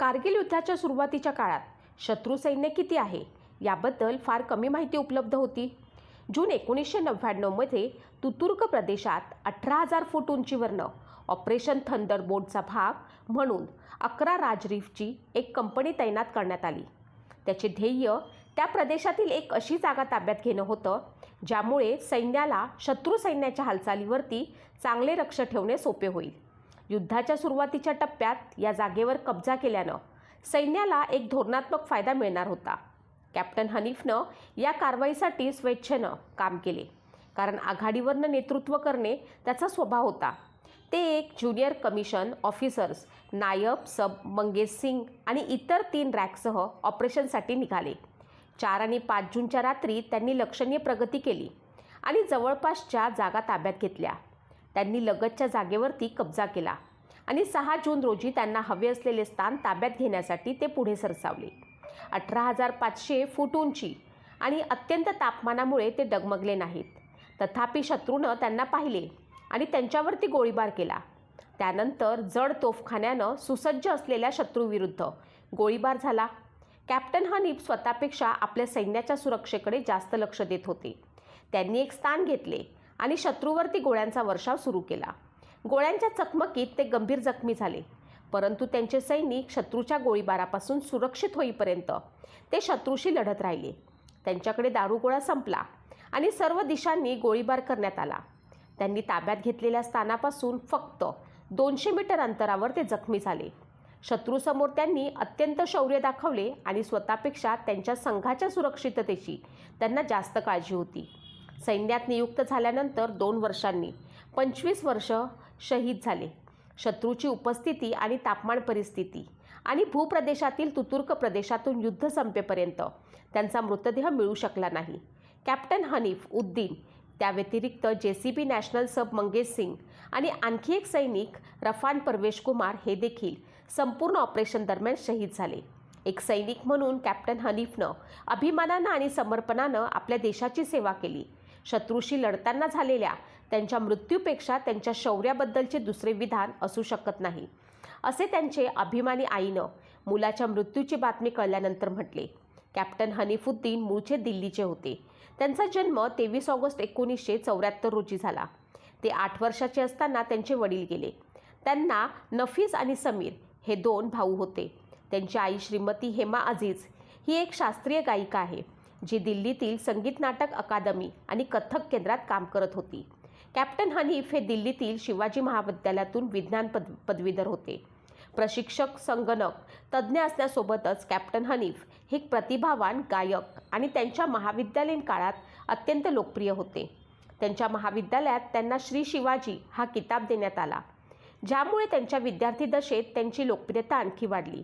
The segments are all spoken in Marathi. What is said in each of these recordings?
कारगिल युद्धाच्या सुरुवातीच्या काळात शत्रू सैन्य किती आहे याबद्दल फार कमी माहिती उपलब्ध होती. जून एकोणीसशे नव्याण्णवमध्ये तुतुर्क प्रदेशात अठरा हजार फूट उंचीवरनं ऑपरेशन थंडर बोटचा भाग म्हणून अकरा राजरीफची एक कंपनी तैनात करण्यात आली. त्याचे ध्येय त्या प्रदेशातील एक अशी जागा ताब्यात घेणं होतं ज्यामुळे सैन्याला शत्रू सैन्याच्या हालचालीवरती चांगले लक्ष ठेवणे सोपे होईल. युद्धाच्या सुरुवातीच्या टप्प्यात या जागेवर कब्जा केल्यानं सैन्याला एक धोरणात्मक फायदा मिळणार होता. कॅप्टन हनीफनं या कारवाईसाठी स्वेच्छेनं काम केले. कारण आघाडीवरनं नेतृत्व करणे त्याचा स्वभाव होता. ते एक ज्युनियर कमिशन ऑफिसर्स नायब सब मंगेश सिंग आणि इतर तीन रॅकसह ऑपरेशनसाठी निघाले. चार आणि पाच जूनच्या रात्री त्यांनी लक्षणीय प्रगती केली आणि जवळपासच्या जागा ताब्यात घेतल्या. त्यांनी लगतच्या जागेवरती कब्जा केला आणि सहा जून रोजी त्यांना हवे असलेले स्थान ताब्यात घेण्यासाठी ते पुढे सरसावले. अठरा हजार पाचशे फूट उंची आणि अत्यंत तापमानामुळे ते डगमगले नाहीत. तथापि शत्रूनं त्यांना पाहिले आणि त्यांच्यावरती गोळीबार केला. त्यानंतर जड तोफखान्यानं सुसज्ज असलेल्या शत्रूविरुद्ध गोळीबार झाला. कॅप्टन हनीफ स्वतःपेक्षा आपल्या सैन्याच्या सुरक्षेकडे जास्त लक्ष देत होते. त्यांनी एक स्थान घेतले आणि शत्रूवरती गोळ्यांचा वर्षाव सुरू केला. गोळ्यांच्या चकमकीत ते गंभीर जखमी झाले. परंतु त्यांचे सैनिक शत्रूच्या गोळीबारापासून सुरक्षित होईपर्यंत ते शत्रूशी लढत राहिले. त्यांच्याकडे दारुगोळा संपला आणि सर्व दिशांनी गोळीबार करण्यात आला. त्यांनी ताब्यात घेतलेल्या स्थानापासून फक्त दोनशे मीटर अंतरावर ते जखमी झाले. शत्रूसमोर त्यांनी अत्यंत शौर्य दाखवले आणि स्वतःपेक्षा त्यांच्या संघाच्या सुरक्षिततेची त्यांना जास्त काळजी होती. सैन्यात नियुक्त झाल्यानंतर दोन वर्षांनी पंचवीस वर्ष शहीद झाले. शत्रूची उपस्थिती आणि तापमान परिस्थिती आणि भूप्रदेशातील तुतुर्क प्रदेशातून युद्ध संपेपर्यंत त्यांचा मृतदेह मिळू शकला नाही. कॅप्टन हनीफ उद्दीन त्या व्यतिरिक्त जे सी बी नॅशनल सब मंगेश सिंग आणि आणखी एक सैनिक रफान परवेश कुमार हे देखील संपूर्ण ऑपरेशन दरम्यान शहीद झाले. एक सैनिक म्हणून कॅप्टन हनीफनं अभिमानानं आणि समर्पणानं आपल्या देशाची सेवा केली. शत्रूशी लढताना झालेल्या त्यांच्या मृत्यूपेक्षा त्यांच्या शौर्याबद्दलचे दुसरे विधान असू शकत नाही. असे त्यांचे अभिमानी आईनं मुलाच्या मृत्यूची बातमी कळल्यानंतर म्हटले. कॅप्टन हनीफुद्दीन मूळचे दिल्लीचे होते. त्यांचा जन्म तेवीस ऑगस्ट एकोणीसशे चौऱ्याहत्तर रोजी झाला. ते आठ वर्षाचे असताना त्यांचे वडील गेले. त्यांना नफीस आणि समीर हे दोन भाऊ होते. त्यांची आई श्रीमती हेमा अजीज ही एक शास्त्रीय गायिका आहे. जी दिल्लीतील संगीत नाटक अकादमी आणि कथक केंद्रात काम करत होती. कॅप्टन हनीफ हे दिल्लीतील शिवाजी महाविद्यालयातून विज्ञान पद पदवीधर होते. प्रशिक्षक संगणक तज्ज्ञ असण्यासोबतच कॅप्टन हनीफ हे प्रतिभावान गायक आणि त्यांच्या महाविद्यालयीन काळात अत्यंत लोकप्रिय होते. त्यांच्या महाविद्यालयात त्यांना श्री शिवाजी हा किताब देण्यात आला. ज्यामुळे त्यांच्या विद्यार्थी दशेत त्यांची लोकप्रियता आणखी वाढली.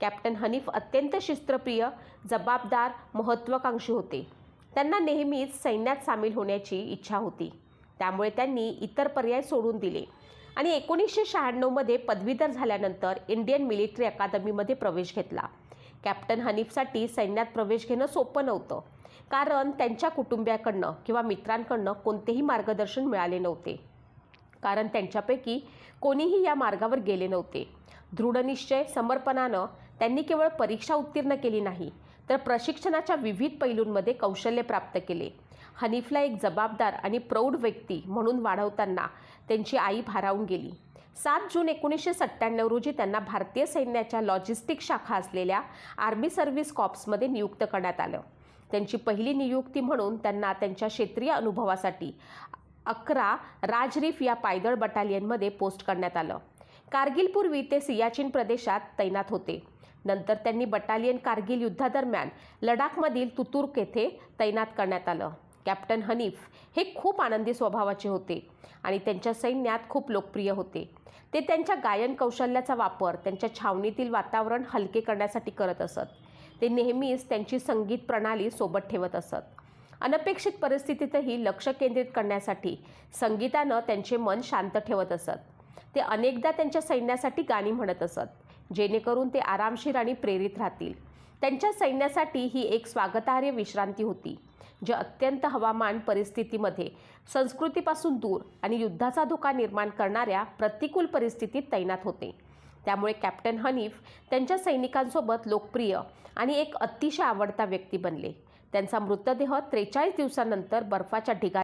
कॅप्टन हनीफ अत्यंत शिस्त्रप्रिय जबाबदार महत्त्वाकांक्षी होते. त्यांना नेहमीच सैन्यात सामील होण्याची इच्छा होती. त्यामुळे त्यांनी इतर पर्याय सोडून दिले. आणि एकोणीसशे शहाण्णवमध्ये पदवीधर झाल्यानंतर इंडियन मिलिटरी अकादमीमध्ये प्रवेश घेतला. कॅप्टन हनीफसाठी सैन्यात प्रवेश घेणं सोपं नव्हतं. कारण त्यांच्या कुटुंबियाकडनं किंवा मित्रांकडनं कोणतेही मार्गदर्शन मिळाले नव्हते. कारण त्यांच्यापैकी कोणीही या मार्गावर गेले नव्हते. दृढनिश्चय समर्पणानं त्यांनी केवळ परीक्षा उत्तीर्ण केली नाही तर प्रशिक्षणाच्या विविध पैलूंमध्ये कौशल्य प्राप्त केले. हनीफला एक जबाबदार आणि प्रौढ व्यक्ती म्हणून वाढवताना त्यांची आई भारावून गेली. सात जून एकोणीसशे सत्त्याण्णव रोजी त्यांना भारतीय सैन्याच्या लॉजिस्टिक शाखा असलेल्या आर्मी सर्व्हिस कॉप्समध्ये नियुक्त करण्यात आलं. त्यांची पहिली नियुक्ती म्हणून त्यांना त्यांच्या क्षेत्रीय अनुभवासाठी अकरा राजरीफ या पायदळ बटालियनमध्ये पोस्ट करण्यात आलं. कारगिलपूर्वी ते सियाचीन प्रदेशात तैनात होते. नंतर त्यांनी बटालियन कारगिल युद्धादरम्यान लडाखमधील तुतुर्क येथे तैनात करण्यात आलं. कॅप्टन हनीफ हे खूप आनंदी स्वभावाचे होते आणि त्यांच्या सैन्यात खूप लोकप्रिय होते. ते त्यांच्या गायन कौशल्याचा वापर त्यांच्या छावणीतील वातावरण हलके करण्यासाठी करत असत. ते नेहमीच त्यांची संगीत प्रणाली सोबत ठेवत असत. अनपेक्षित परिस्थितीतही लक्ष केंद्रित करण्यासाठी संगीतानं त्यांचे मन शांत ठेवत असत. ते अनेकदा त्यांच्या सैन्यासाठी गाणी म्हणत असत जेणेकरून ते आरामशीर आणि प्रेरित राहतील. त्यांच्या सैन्यासाठी ही एक स्वागतार्ह विश्रांती होती जे अत्यंत हवामान परिस्थितीमध्ये संस्कृतीपासून दूर आणि युद्धाचा धोका निर्माण करणाऱ्या प्रतिकूल परिस्थितीत तैनात होते. त्यामुळे कॅप्टन हनीफ त्यांच्या सैनिकांसोबत लोकप्रिय आणि एक अतिशय आवडता व्यक्ती बनले. त्यांचा मृतदेह त्रेचाळीस दिवसानंतर बर्फाच्या ढिगा